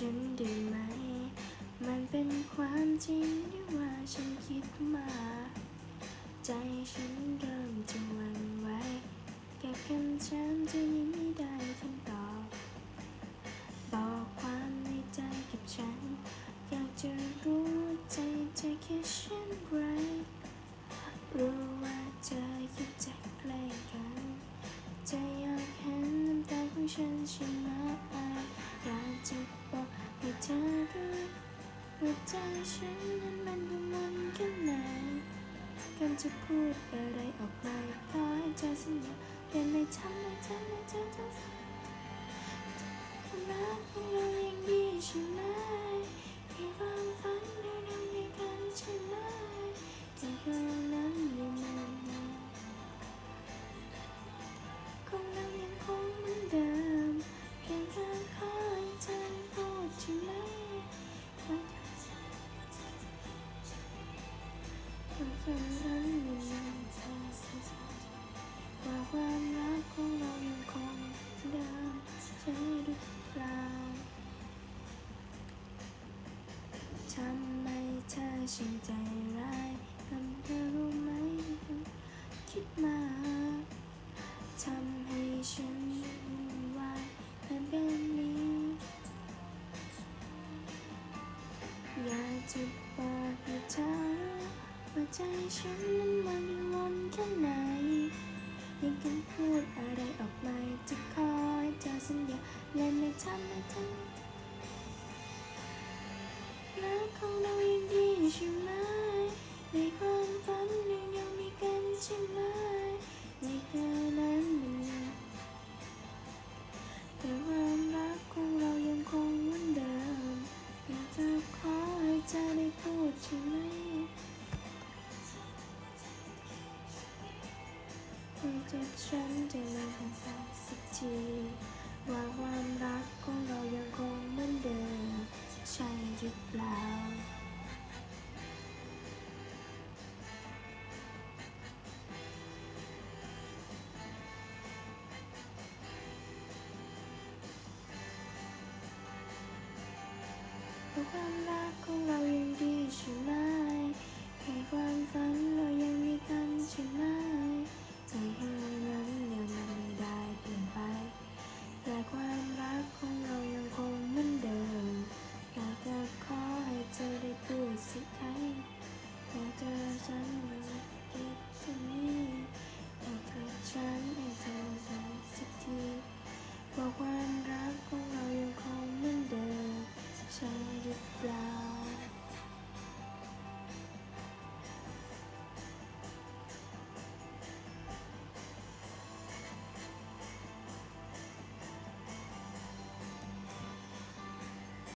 ฉันได้ไหม มันเป็นความจริงที่ว่าฉันคิดมา ใจฉันเริ่มจะหวั่นไหวเก็บคำช้ำจะยังไม่ได้คำตอบ บอกความในใจกับฉัน อยากจะรู้ว่าใจจะคิดเช่นไรรู้ว่าเธอคิดจะใกล้กันจะอยากเห็นน้ำตาของฉันใช่ไหมอยากจะบอก เธอรู้ว่าใจฉันนั้นมันกำลังแค่ไหนกันจะพูดอะไรออกมาขอให้เธอสัญญาแต่ไม่ทำไม่ทำไม่ทำต้องรักของเรายังดีใช่ไหมที่ความฝันเรายังมีกันใช่ไหมที่เธอนั้นอยู่ เธอนั้นอยู่นานเธอว่าความรักของเรายังคงเดิมใช่หรือเปล่าทำไมเธอช่างใจร้ายทำเธอรู้ไหม คิดมาทำให้ฉันวุ่นวายเป็นแบบนี้อยากจะบอก ใจฉันนั้นมันวอนแค่ไหน ยังกันพูดอะไรออกมาจะคอยเธอสัญญาและไม่ทำไม่ทำไม่ทำรักของเรายังดีใช่ไหม เจ็บฉันจะไม่ทำได้สักทีว่าความรักของเรายังคงเหมือนเดิมใช่หรือเปล่าเพราะความรักของเรายังดีใช่ไหมแค่ความฝัน ของเรายังคงเหมือนเดิมอยากจะขอให้เธอได้พูดสิกครั้อยากเจอฉันวันอาทิตย์ที่นี้อยากเจอฉัน